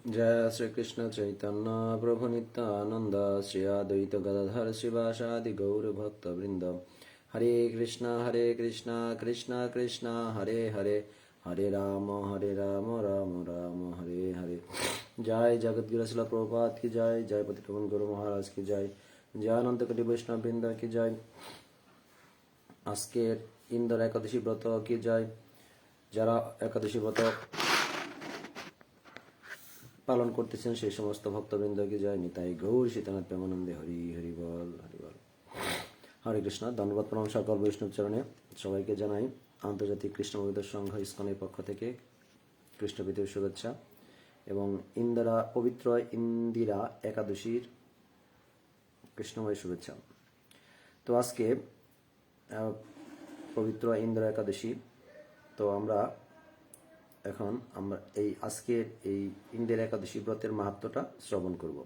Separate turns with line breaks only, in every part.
जय श्री कृष्ण चैतन्य प्रभु नित्यानंद श्री अद्वैत गदाधर शिवासादि गौर भक्त वृंद हरे कृष्ण हरे कृष्ण कृष्ण कृष्ण हरे हरे हरे राम हरे राम राम राम हरे हरे जय जगत गिरसला प्रभुपाद की जय जय पतिपवन गुरु महाराज की जय जय अनंत कटी वैष्णव वृंद की जय আজকের ইন্দোর একাদশী ব্রত কি যায় যারা একাদশী ব্রত পালন করতেছেন সেই সমস্ত ভক্তবৃন্দকে জয় নিতাই গৌর সীতানাথ প্রেমানন্দে হরি হরি বল হরি বল। হরে কৃষ্ণ, ধন্যবাদ প্রণাম সকল বৈষ্ণব চরণে। সবাইকে জানাই আন্তর্জাতিক কৃষ্ণ ভবিত সংঘ ইস্কনের পক্ষ থেকে কৃষ্ণ কৃষ্ণপীতের শুভেচ্ছা এবং ইন্দিরা, পবিত্র ইন্দিরা একাদশীর কৃষ্ণময় শুভেচ্ছা। তো আজকে পবিত্র ইন্দ্র একাদশী, তো আমরা এখন আমরা এই আজকের এই ইন্দিরা একাদশী ব্রতের মাহাত্মটা শ্রবণ করব।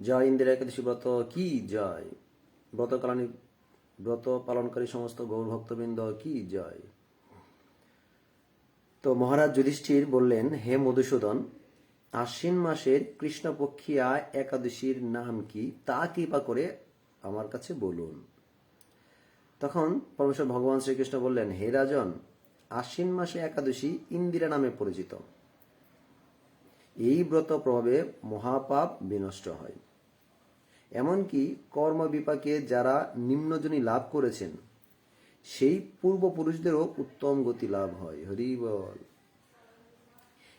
জয় ইন্দিরা একাদশী ব্রত, কি জয়? ব্রতকালানী, ব্রত পালনকারী সমস্ত গৌর ভক্তবৃন্দ কি জয়? তো মহারাজ যুধিষ্ঠির বললেন, হে মধুসূদন, আশ্বিন মাসের কৃষ্ণপক্ষিয়া একাদশীর নাম কি, তা কৃপা করে আমার কাছে বলুন। তখন পরমেশ্বর ভগবান শ্রীকৃষ্ণ বললেন, হে রাজন আশ্বিন মাসে একাদশী ইন্দিরা নামে পরিচিত। এই ব্রত প্রভাবে মহাপাপ বিনষ্ট হয়। এমনকি কর্ম বিপাকে যারা নিম্নজনী লাভ করেছেন, সেই পূর্বপুরুষদেরও উত্তম গতি লাভ হয়। হরি বল।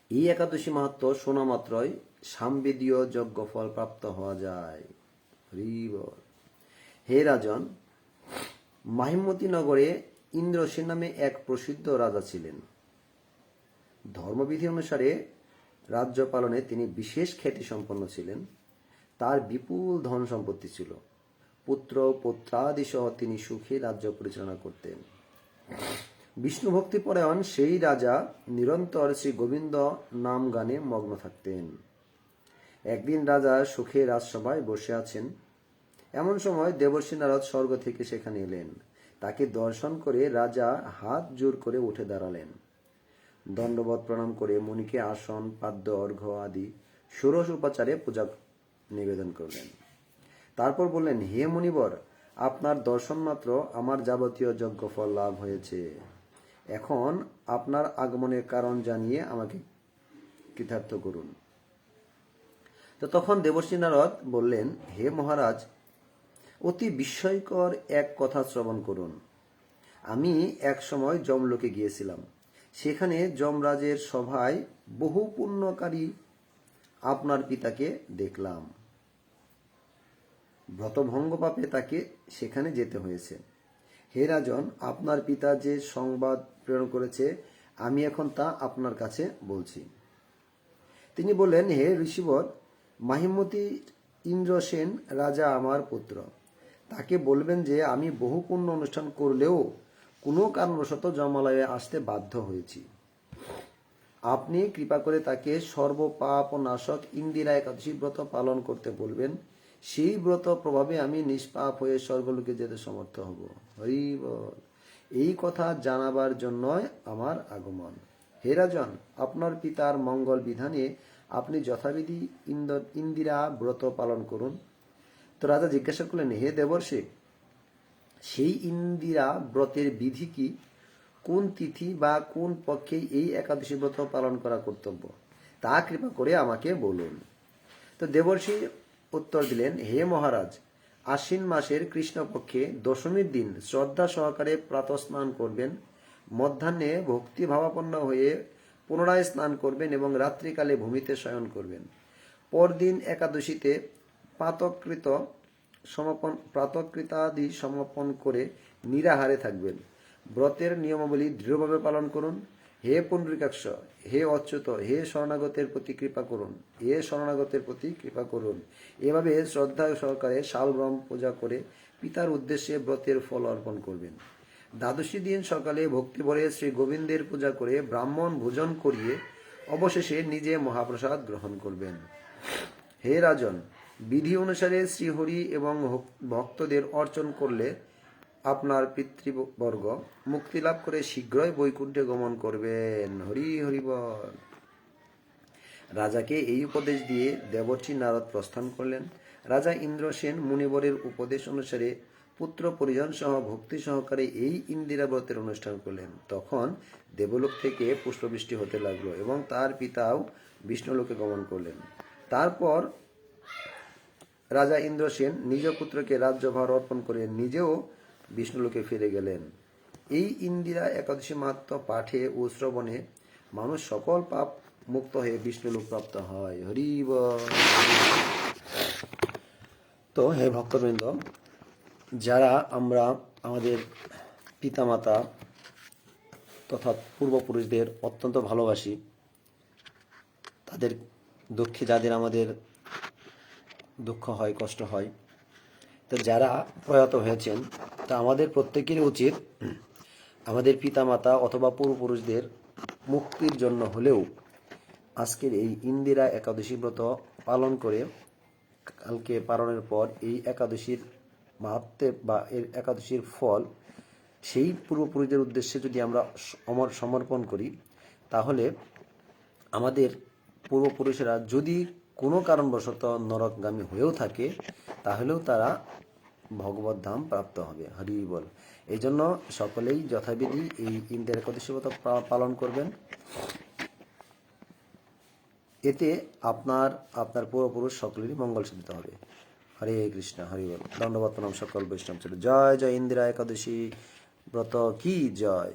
এই একাদশী মাহাত্ম শোনা মাত্রই সামবেদীয় যজ্ঞ ফল প্রাপ্ত হওয়া যায়। হরি বল। হে রাজন, মাহিমতী নগরে ইন্দ্রসেন নামে এক প্রসিদ্ধ রাজা ছিলেন। ধর্মবিধি অনুসারে রাজ্য পালনে তিনি বিশেষ খ্যাতি সম্পন্ন ছিলেন। তার বিপুল ধন সম্পত্তি ছিল। পুত্র, পুত্রাদি সহ তিনি সুখে রাজ্য পরিচালনা করতেন। বিষ্ণু ভক্তি পরায়ণ সেই রাজা নিরন্তর শ্রী গোবিন্দ নাম গানে মগ্ন থাকতেন। একদিন রাজা সুখে রাজসভায় বসে আছেন। এমন সময় দেবর্ষী নারদ স্বর্গ থেকে সেখানে এলেন। তাকে দর্শন করে রাজা হাত জোর করে উঠে দাঁড়ালেন। দণ্ডবত প্রণাম করে মুনিকে আসন পাদ্য অর্ঘ আদি ষোড়শ উপাচারে পূজা নিবেদন করলেন। তারপর বললেন, হে মুনিবর, আপনার দর্শন মাত্র আমার যাবতীয় যজ্ঞ ফল লাভ হয়েছে। এখন আপনার আগমনের কারণ জানিয়ে আমাকে কৃতার্থ করুন। তো তখন দেবশ্রী নারদ বললেন, হে মহারাজ অতি বিস্ময়কর এক কথা শ্রবণ করুন। আমি এক সময় যমলোকে গিয়েছিলাম। সেখানে যমরাজের সভায় বহু পুণ্যকারী আপনার পিতাকে দেখলাম। ব্রতভঙ্গ পাপে তাকে সেখানে যেতে হয়েছে। হে রাজন, আপনার পিতা যে সংবাদ প্রেরণ করেছে, আমি এখন তা আপনার কাছে বলছি। তিনি বললেন, হে ঋষিবর, মাহিমতি ইন্দ্রসেন রাজা আমার পুত্র। তাকে বলবেন যে, আমি বহু পুণ্য অনুষ্ঠান করলেও কোনো কারণবশত জমালয়ে আসতে বাধ্য হয়েছি। আপনি কৃপা করে তাকে সর্বপাপ নাশক ইন্দিরা একাদশী ব্রত পালন করতে বলবেন। সেই ব্রত প্রভাবে আমি নিষ্পাপ হয়ে স্বর্গলোকে যেতে সমর্থ হব। হরি বল। এই কথা জানাবার জন্যই আমার আগমন। হে রাজন, আপনার পিতার মঙ্গল বিধানে আপনি যথাবিধি ইন্দ- ইন্দিরা ব্রত পালন করুন। তো রাজা জিজ্ঞাসা করলেন, হে দেবর্ষে, সেই ইন্দিরা ব্রতের বিধি কি? কোন তিথি বা কোন পক্ষে এই একাদশী ব্রত পালন করা কর্তব্য? তা কৃপা করে আমাকে বলুন। তো দেবর্ষি উত্তর দিলেন, হে মহারাজ, আশ্বিন মাসের কৃষ্ণপক্ষে দশমীর দিন শ্রদ্ধা সহকারে প্রাতঃস্নান করবেন, মধ্যাহ্নে ভক্তি ভাবাপন্ন হয়ে পুনরায় স্নান করবেন এবং রাত্রিকালে ভূমিতে শয়ন করবেন। পরদিন একাদশীতে প্রাতকৃত সমাপন প্রাতকৃতাদি সমাপন করে নিরাহারে থাকবেন। ব্রতের নিয়মাবলী দৃঢ়ভাবে পালন করুন। হে পুণ্ডরিকাক্ষ হে অচ্যুত, হে শরণাগতের প্রতি কৃপা করুন। হে শরণাগতের প্রতি কৃপা করুন। এভাবে শ্রদ্ধা সহকারে শালগ্রাম পূজা করে পিতার উদ্দেশ্যে ব্রতের ফল অর্পণ করবেন। দ্বাদশী দিন সকালে ভক্তি ভরে শ্রী গোবিন্দের পূজা করে ব্রাহ্মণ ভোজন করিয়ে অবশেষে নিজে মহাপ্রসাদ গ্রহণ করবেন। হে রাজন বিধি অনুসারে শ্রীহরি এবং ভক- ভক্তদের অর্চন করলে আপনার পিতৃবর্গ মুক্তি লাভ করে শীঘ্রই বৈকুণ্ঠে গমন করবেন। হরি হরি রাজাকে এই উপদেশ দিয়ে দেবর্ষী নারদ প্রস্থান করলেন। রাজা ইন্দ্রসেন মুনিবরের উপদেশ অনুসারে পুত্র পরিজন সহ ভক্তি সহকারে এই ইন্দিরা ব্রতের অনুষ্ঠান করলেন। তখন দেবলোক থেকে পুষ্পবৃষ্টি হতে লাগল এবং তার পিতাও বিষ্ণুলোকে গমন করলেন। তারপর রাজা ইন্দ্রসেন নিজ পুত্রকে রাজ্যভার অর্পণ করে নিজেও বিষ্ণুলোকে ফিরে গেলেন। এই ইন্দিরা একাদশী মাত্র পাঠে ও শ্রবণে মানুষ সকল পাপ মুক্ত হয়ে বিষ্ণুলোক প্রাপ্ত হয়। হরিব তো হে ভক্তবৃন্দ, যারা আমরা আমাদের পিতামাতা তথা পূর্বপুরুষদের অত্যন্ত ভালোবাসি, তাদের দুঃখে যাদের আমাদের দুঃখ হয়, কষ্ট হয়। তো যারা প্রয়াত হয়েছেন, তা আমাদের প্রত্যেকেরই উচিত আমাদের পিতামাতা অথবা পূর্বপুরুষদের মুক্তির জন্য হলেও আজকের এই ইন্দিরা একাদশী ব্রত পালন করে কালকে পালনের পর এই একাদশীর মাহাত্মে বা এর একাদশীর ফল, সেই পূর্বপুরুষদের উদ্দেশ্যে যদি আমরা অমর সমর্পণ করি, তাহলে আমাদের পূর্বপুরুষেরা যদি কোনো কারণবশত নরকগামী হয়েও থাকে, তাহলেও তারা ভগবত ধাম প্রাপ্ত হবে। হরি বল। এই জন্য সকলেই যথাবিধি এই ইন্দিরা একাদশী ব্রত পালন করবেন। এতে আপনার আপনার পূর্বপুরুষ সকলেরই মঙ্গল সাধিত হবে। হরে কৃষ্ণ, হরি বল। দণ্ডবত নাম সকল বৈষ্ণব জয় জয় ইন্দিরা একাদশী। ব্রত কি জয়?